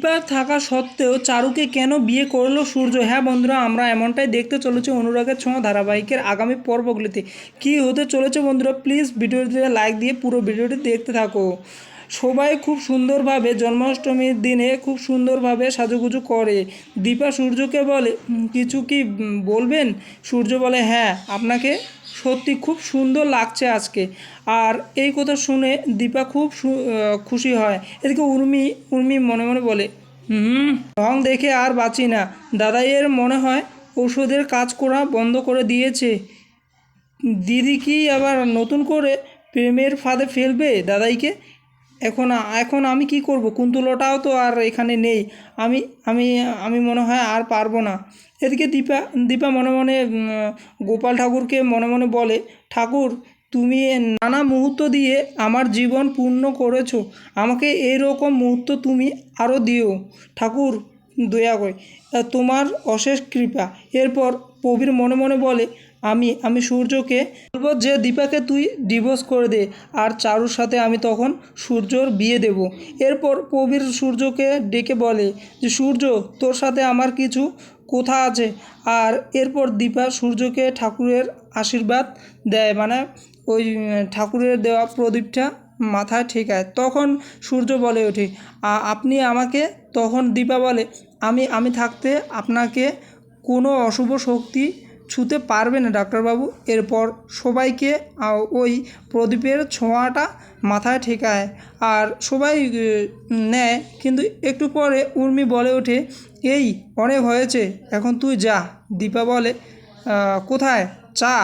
দীপা থাকা সত্ত্বেও চারুকে কেন বিয়ে করল সূর্য? হ্যাঁ বন্ধুরা, আমরা এমনটাই দেখতে চলেছি অনুরাগের ছোঁয়া ধারাবাহিকের আগামী পর্বগুলিতে। কী হতে চলেছে বন্ধুরা প্লিজ ভিডিওটিতে লাইক দিয়ে পুরো ভিডিওটি দেখতে থাকো। সবাই খুব সুন্দরভাবে জন্মাষ্টমীর দিনে খুব সুন্দরভাবে সাজুগুজু করে। দীপা সূর্যকে বলে কিছু কি বলবেন? সূর্য বলে হ্যাঁ আপনাকে সত্যি খুব সুন্দর লাগছে আজকে। আর এই কথা শুনে দীপা খুব খুশি হয়। এদিকে উর্মি উর্মি মনে মনে বলে, হুম, রং দেখে আর বাঁচি না। দাদাইয়ের মনে হয় ওষুধের কাজ করা বন্ধ করে দিয়েছে। দিদি কি আবার নতুন করে প্রেমের ফাঁদে ফেলবে দাদাইকে? এখন এখন আমি কি করব? কুন্তলটাও তো আর এখানে নেই। আমি আমি আমি মনে হয় আর পারব না। এদিকে দীপা দীপা মনে মনে গোপাল ঠাকুরকে মনে মনে বলে, ঠাকুর, তুমি নানা মুহূর্ত দিয়ে আমার জীবন পূর্ণ করেছ। আমাকে এইরকম মুহূর্ত তুমি আরও দিও। ঠাকুর, দয়া করে। তোমার অশেষ কৃপা। এরপর প্রবীর মনে মনে বলে আমি আমি সূর্যকে বলব যে, দীপাকে তুই ডিভোর্স করে দে, আর চারুর সাথে আমি তখন সূর্যর বিয়ে দেব। এরপর প্রবীর সূর্যকে ডেকে বলে যে, সূর্য, তোর সাথে আমার কিছু কথা আছে। আর এরপর দীপা সূর্যকে ঠাকুরের আশীর্বাদ দেয় মানে ওই ঠাকুরের দেওয়া প্রদীপটা মাথায় ঠেকায়। তখন সূর্য বলে ওঠে আপনি আমাকে তখন দীপা বলে, আমি আমি থাকতে আপনাকে কোনো অশুভ শক্তি ছুতে পারবে না ডাক্তারবাবু। এরপর সবাইকে ওই প্রদীপের ছোঁয়াটা মাথায় ঠেকায় আর সবাই নেয়। কিন্তু একটু পরে উর্মি বলে ওঠে, এই, অনেক হয়েছে, এখন তুই যা। দীপা বলে কোথায়? চা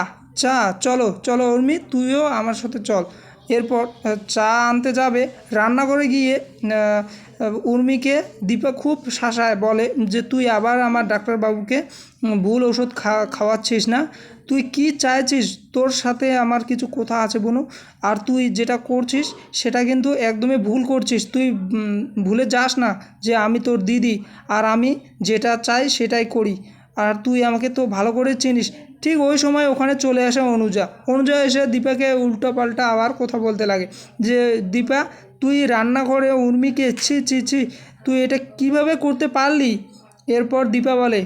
চা, চলো চলো উর্মি, তুইও আমার সাথে চল। এরপর চা আনতে যাবে। রান্নাঘরে গিয়ে উর্মিকে দীপা খুব শাসায় বলে যে, তুই আবার আমার ডাক্তারবাবুকে ভুল ওষুধ খা- খাওয়াচ্ছিস না। তুই কি চাইছিস? তোর সাথে আমার কিছু কথা আছে বনু। আর তুই যেটা করছিস, সেটা কিন্তু একদমই ভুল করছিস। তুই ভুলে যাস না যে, আমি তোর দিদি। আর আমি যেটা চাই, সেটাই করি। আর তুই আমাকে তো ভালো করে চিনিস। ঠিক ওই সময় ওখানে চলে আসে অনুজা। অনুজা এসে দীপাকে উল্টো পাল্টা আবার কথা বলতে লাগে যে, দীপা, তুই রান্নাঘরে উর্মিকে, ছি ছি ছি, তুই এটা কীভাবে করতে পারলি? এরপর দীপা বলে,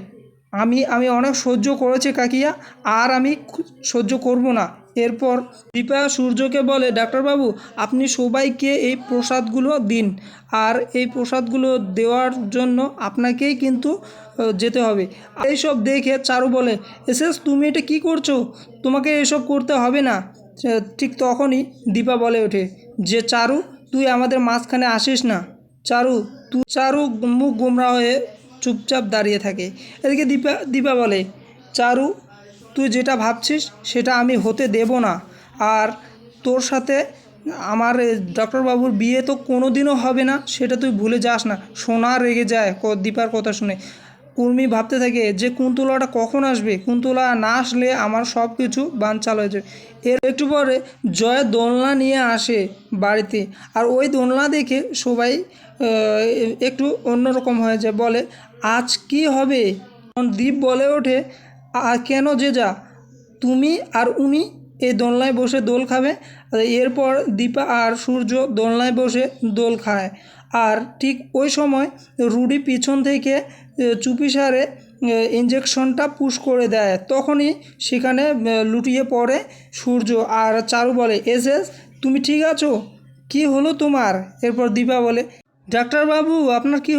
আমি আমি অনেক সহ্য করেছি কাকিয়া, আর আমি সহ্য করব না। এরপর দীপা সূর্যকে বলে, ডাক্তারবাবু, আপনি সবাইকে এই প্রসাদগুলো দিন। আর এই প্রসাদগুলো দেওয়ার জন্য আপনাকেই কিন্তু যেতে হবে। এইসব দেখে চারু বলে এসেস তুমি এটা কি করছ? তোমাকে এসব করতে হবে না। ঠিক তখনই দীপা বলে ওঠে, যে চারু, তুই আমাদের মাঝখানে আসিস না। চারু, তুই চারু মুখ গোমরা হয়ে চুপচাপ দাঁড়িয়ে থাকে। এদিকে দীপা দীপা বলে, চারু তুই যেটা ভাবছিস সেটা আমি হতে দেব না। আর তোর সাথে আমার ডক্টরবাবুর বিয়ে তো কোনো দিনও হবে না, সেটা তুই ভুলে যাস না। সোনা রেগে যায় দীপার কথা শুনে। উর্মি ভাবতে থাকে, যে কুন্তলাটা কখন আসবে? কুন্তলা না আসলে আমার সব কিছু বানচাল হয়ে যাবে। এর একটু পরে জয় দোলনা নিয়ে আসে বাড়িতে। আর ওই দোলনা দেখে সবাই একটু অন্যরকম হয়ে যায়। বলে, আজ কি হবে? দীপ বলে ওঠে আর কেন যে যা? তুমি আর উনি এই দোলনায় বসে দোল খাবে এরপর দীপা আর সূর্য দোলনায় বসে দোল খায়। আর ঠিক ওই সময় রুডি পিছন থেকে চুপিসারে ইঞ্জেকশনটা পুশ করে দেয়। তখনই সেখানে লুটিয়ে পড়ে সূর্য। আর চারু বলে, এস এস, তুমি ঠিক আছো? কি হলো তোমার? এরপর দীপা বলে, ডাক্তারবাবু, আপনার কি